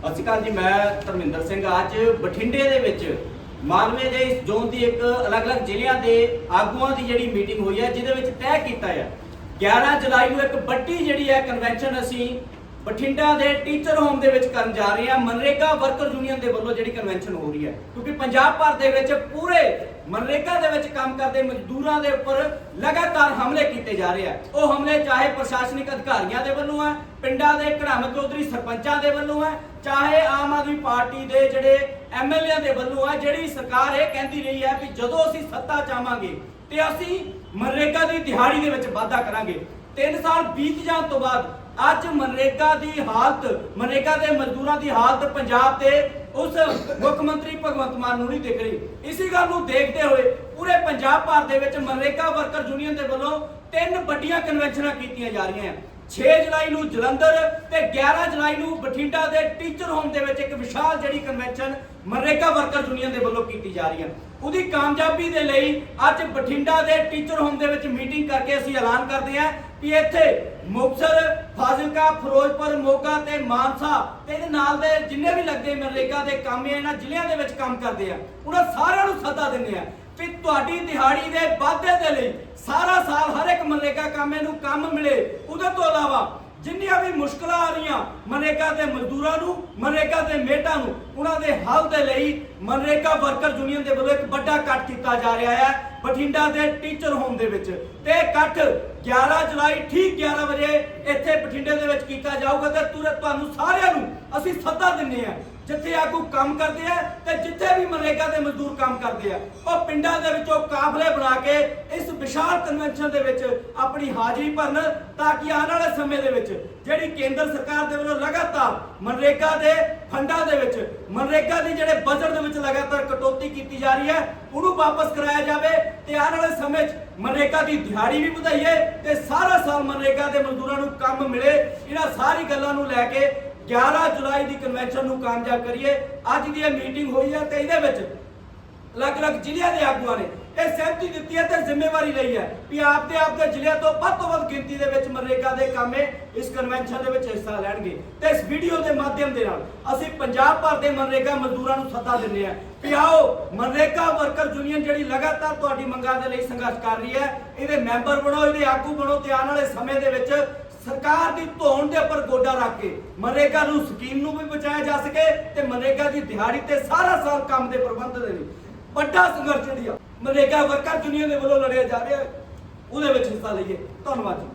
ਸਤਿ ਸ਼੍ਰੀ ਅਕਾਲ ਜੀ, ਮੈਂ ਧਰਮਿੰਦਰ ਸਿੰਘ। ਅੱਜ ਬਠਿੰਡੇ ਦੇ ਵਿੱਚ ਮਾਲਵੇ ਦੇ ਇਸ ਜ਼ੋਨ ਦੀ ਇੱਕ ਅਲੱਗ-ਅਲੱਗ ਜ਼ਿਲ੍ਹਿਆਂ ਦੇ ਆਗੂਆਂ ਦੀ ਜਿਹੜੀ ਮੀਟਿੰਗ ਹੋਈ ਹੈ, ਜਿਹਦੇ ਵਿੱਚ ਤੈਅ ਕੀਤਾ ਹੈ 11 ਜੁਲਾਈ ਨੂੰ ਇੱਕ ਵੱਡੀ ਜਿਹੜੀ ਹੈ ਕਨਵੈਨਸ਼ਨ ਅਸੀਂ ਬਠਿੰਡਾ ਦੇ ਟੀਚਰ ਹੋਮ ਦੇ ਵਿੱਚ ਕਰਨ ਜਾ ਰਹੇ ਆ ਮਨਰੇਗਾ ਵਰਕਰ ਯੂਨੀਅਨ ਦੇ ਵੱਲੋਂ ਜਿਹੜੀ ਕਨਵੈਨਸ਼ਨ ਹੋ ਰਹੀ ਹੈ। ਕਿਉਂਕਿ ਪੰਜਾਬ ਭਰ ਦੇ ਵਿੱਚ ਪੂਰੇ ਮਨਰੇਗਾ ਦੇ ਵਿੱਚ ਕੰਮ ਕਰਦੇ ਮਜ਼ਦੂਰਾਂ ਦੇ ਉੱਪਰ ਲਗਾਤਾਰ ਹਮਲੇ ਕੀਤੇ ਜਾ ਰਹੇ ਆ। ਉਹ ਹਮਲੇ ਚਾਹੇ ਪ੍ਰਸ਼ਾਸਨਿਕ ਅਧਿਕਾਰੀਆਂ ਦੇ ਵੱਲੋਂ ਆ, ਪਿੰਡਾਂ ਦੇ ਘੜਾਮ ਚੌਧਰੀ ਸਰਪੰਚਾਂ ਦੇ ਵੱਲੋਂ ਆ, ਚਾਹੇ ਆਮ ਆਦਮੀ ਪਾਰਟੀ ਦੇ ਜਿਹੜੇ ਐਮਐਲਏ ਦੇ ਵੱਲੋਂ ਆ, ਜਿਹੜੀ ਸਰਕਾਰ ਇਹ ਕਹਿੰਦੀ ਰਹੀ ਹੈ ਵੀ ਜਦੋਂ ਅਸੀਂ ਸੱਤਾ ਚਾਹਾਂਗੇ ਤੇ ਅਸੀਂ ਮਨਰੇਗਾ ਦੀ ਦਿਹਾੜੀ ਦੇ ਵਿੱਚ ਵਾਧਾ ਕਰਾਂਗੇ। 3 ਸਾਲ ਬੀਤ ਜਾਣ ਤੋਂ ਬਾਅਦ ਅੱਜ ਮਨਰੇਗਾ ਦੀ ਹਾਲਤ, ਮਨਰੇਗਾ ਦੇ ਮਜ਼ਦੂਰਾਂ ਦੀ ਹਾਲਤ ਪੰਜਾਬ ਦੇ ਉਸ ਮੁੱਖ ਮੰਤਰੀ ਭਗਵੰਤ ਮਾਨ ਨੂੰ ਨਹੀਂ ਦਿਖ ਰਹੀ। ਇਸੇ ਗੱਲ ਨੂੰ ਦੇਖਦੇ ਹੋਏ ਪੂਰੇ ਪੰਜਾਬ ਭਰ ਦੇ ਵਿੱਚ ਮਨਰੇਗਾ ਵਰਕਰ ਯੂਨੀਅਨ ਦੇ ਵੱਲੋਂ ਤਿੰਨ ਵੱਡੀਆਂ ਕਨਵੈਨਸ਼ਨਾਂ ਕੀਤੀਆਂ ਜਾ ਰਹੀਆਂ। 6 ਜੁਲਾਈ ਨੂੰ ਜਲੰਧਰ ਤੇ 11 ਜੁਲਾਈ ਨੂੰ ਬਠਿੰਡਾ ਦੇ ਟੀਚਰ ਹੋਮ ਦੇ ਵਿੱਚ ਇੱਕ ਵਿਸ਼ਾਲ ਜਿਹੜੀ ਕਨਵੈਨਸ਼ਨ ਮਨਰੇਗਾ ਵਰਕਰ ਯੂਨੀਅਨ ਦੇ ਵੱਲੋਂ ਕੀਤੀ ਜਾ ਰਹੀ ਹੈ। ਉਹਦੀ ਕਾਮਯਾਬੀ ਦੇ ਲਈ ਅੱਜ ਬਠਿੰਡਾ ਦੇ ਟੀਚਰ ਹੋਮ ਦੇ ਵਿੱਚ ਮੀਟਿੰਗ ਕਰਕੇ ਅਸੀਂ ਐਲਾਨ ਕਰਦੇ ਹਾਂ ਕਿ ਇੱਥੇ ਮੁਕਤਸਰ, ਫਾਜ਼ਿਲਕਾ, ਫਿਰੋਜ਼ਪੁਰ, ਮੋਗਾ ਤੇ ਮਾਨਸਾ ਤੇ ਇਹਦੇ ਨਾਲ ਦੇ ਜਿੰਨੇ ਵੀ ਲੱਗੇ ਮਨਰੇਗਾ ਦੇ ਕੰਮ ਹੈ, ਇਹਨਾਂ ਜ਼ਿਲ੍ਹਿਆਂ ਦੇ ਵਿੱਚ ਕੰਮ ਕਰਦੇ ਆ। ਉਹਨਾਂ ਸਾਰਿਆਂ ਨੂੰ ਸੱਦਾ ਦਿੰਦੇ ਆ ਕਿ ਤੁਹਾਡੀ ਦਿਹਾੜੀ ਦੇ ਵਾਧੇ ਦੇ ਲਈ ਸਾਰਾ ਸਾਲ ਹਰ ਇੱਕ ਮਨਰੇਗਾ ਕਾਮੇ ਨੂੰ ਕੰਮ ਮਿਲੇ। ਉਹਦੇ ਤੋਂ ਇਲਾਵਾ ਜਿੰਨੀਆਂ ਵੀ ਮੁਸ਼ਕਲਾਂ ਆ ਰਹੀਆਂ ਮਨਰੇਗਾ ਦੇ ਮਜ਼ਦੂਰਾਂ ਨੂੰ ਮਨਰੇਗਾ ਦੇ ਮੇਟਾਂ ਨੂੰ, ਉਹਨਾਂ ਦੇ ਹੱਲ ਦੇ ਲਈ ਮਨਰੇਗਾ ਵਰਕਰ ਯੂਨੀਅਨ ਦੇ ਵੱਲੋਂ ਇੱਕ ਵੱਡਾ ਇਕੱਠ ਕੀਤਾ ਜਾ ਰਿਹਾ ਹੈ, ਬਠਿੰਡਾ ਦੇ ਟੀਚਰ ਹੋਮ ਦੇ ਵਿੱਚ। ਤੇ ਇਹ ਇਕੱਠ 11 ਜੁਲਾਈ, ਠੀਕ 11 ਵਜੇ ਇੱਥੇ ਬਠਿੰਡੇ ਦੇ ਵਿੱਚ ਕੀਤਾ ਜਾਊਗਾ ਤੇ ਤੁਰੰਤ ਤੁਹਾਨੂੰ ਸਾਰੇ ਅਸੀਂ ਸੱਦਾ ਦਿੰਨੇ ਆ, ਜਿੱਥੇ ਆਗੂ ਕੰਮ ਕਰਦੇ ਆ ਤੇ ਜਿੱਥੇ ਵੀ ਮਨਰੇਗਾ ਦੇ ਮਜ਼ਦੂਰ ਕੰਮ ਕਰਦੇ ਆ। ਉਹ ਪਿੰਡਾਂ ਦੇ ਵਿੱਚੋਂ ਕਾਫਲੇ ਬਣਾ ਕੇ ਇਸ ਵਿਸ਼ਾਲ ਕਨਵੈਨਸ਼ਨ ਦੇ ਵਿੱਚ ਆਪਣੀ ਹਾਜ਼ਰੀ ਭਰਨ ਤਾਂ ਕਿ ਆਉਣ ਵਾਲੇ ਸਮੇਂ ਦੇ ਵਿੱਚ ਜਿਹੜੀ ਕੇਂਦਰ ਸਰਕਾਰ ਦੇ ਵੱਲੋਂ ਲਗਾਤਾਰ ਮਨਰੇਗਾ ਦੇ ਫੰਡਾਂ ਦੇ ਵਿੱਚ, ਮਨਰੇਗਾ ਦੀ ਜਿਹੜੇ ਬਜਟ ਦੇ ਵਿੱਚ ਲਗਾਤਾਰ ਕਟੌਤੀ ਕੀਤੀ ਜਾ ਰਹੀ ਹੈ, ਉਹਨੂੰ ਵਾਪਸ ਕਰਾਇਆ ਜਾਵੇ ਤੇ ਆਉਣ ਵਾਲੇ ਸਮੇਂ 'ਚ ਮਨਰੇਗਾ ਦੀ ਦਿਹਾੜੀ ਵੀ ਵਧਾਈਏ ਤੇ ਸਾਰਾ ਸਾਲ ਮਨਰੇਗਾ ਦੇ ਮਜ਼ਦੂਰਾਂ ਨੂੰ ਕੰਮ ਮਿਲੇ, ਇਹਨਾਂ ਸਾਰੀ ਗੱਲਾਂ ਨੂੰ ਲੈ ਕੇ 11 ਜੁਲਾਈ ਦੀ ਕਨਵੈਨਸ਼ਨ ਨੂੰ ਕਾਮਯਾਬ ਕਰੀਏ। ਅੱਜ ਦੀ ਇਹ ਮੀਟਿੰਗ ਹੋਈ ਹੈ ਤੇ ਇਹਦੇ ਵਿੱਚ ਅਲੱਗ-ਅਲੱਗ ਜ਼ਿਲ੍ਹਿਆਂ ਦੇ ਆਗੂਆਂ ਨੇ ਇਹ ਸਹਿਮਤੀ ਦਿੱਤੀ ਹੈ ਤੇ ਜ਼ਿੰਮੇਵਾਰੀ ਲਈ ਹੈ ਵੀ ਆਪਦੇ ਆਪਦੇ ਜ਼ਿਲ੍ਹਿਆਂ ਤੋਂ ਵੱਧ ਤੋਂ ਵੱਧ ਗਿਣਤੀ ਦੇ ਵਿੱਚ ਮਨਰੇਗਾ ਦੇ ਕਾਮੇ ਇਸ ਕਨਵੈਨਸ਼ਨ ਦੇ ਵਿੱਚ ਹਿੱਸਾ ਲੈਣਗੇ। ਤੇ ਇਸ ਵੀਡੀਓ ਦੇ ਮਾਧਿਅਮ ਦੇ ਨਾਲ ਅਸੀਂ ਪੰਜਾਬ ਭਰ ਦੇ ਮਨਰੇਗਾ ਮਜ਼ਦੂਰਾਂ ਨੂੰ ਸੱਦਾ ਦਿੰਦੇ ਹਾਂ ਕਿ ਆਓ, ਮਨਰੇਗਾ ਵਰਕਰ ਯੂਨੀਅਨ ਜਿਹੜੀ ਲਗਾਤਾਰ ਤੁਹਾਡੀ ਮੰਗਾਂ ਦੇ ਲਈ ਸੰਘਰਸ਼ ਕਰ ਰਹੀ ਹੈ, ਇਹਦੇ ਮੈਂਬਰ ਬਣੋ, ਇਹਦੇ ਆਗੂ ਬਣੋ ਤੇ ਆਉਣ ਵਾਲੇ ਸਮੇਂ ਦੇ ਵਿੱਚ ਸਰਕਾਰ ਦੀ ਧੌਣ ਦੇ ਉੱਪਰ ਗੋਡਾ ਰੱਖ ਕੇ ਮਨਰੇਗਾ ਨੂੰ ਸਕੀਮ ਨੂੰ ਵੀ ਬਚਾਇਆ ਜਾ ਸਕੇ ਤੇ ਮਨਰੇਗਾ ਦੀ ਦਿਹਾੜੀ ਤੇ ਸਾਰਾ ਸਾਲ ਕੰਮ ਦੇ ਪ੍ਰਬੰਧ ਦੇ ਲਈ। ਵੱਡਾ ਸੰਘਰਸ਼ ਜਿਹੜੀ ਆ ਮਨਰੇਗਾ ਵਰਕਰ ਯੂਨੀਅਨ ਦੇ ਵੱਲੋਂ ਲੜਿਆ ਜਾ ਰਿਹਾ ਹੈ, ਉਹਦੇ ਵਿੱਚ ਹਿੱਸਾ ਲਈਏ। ਧੰਨਵਾਦ ਜੀ।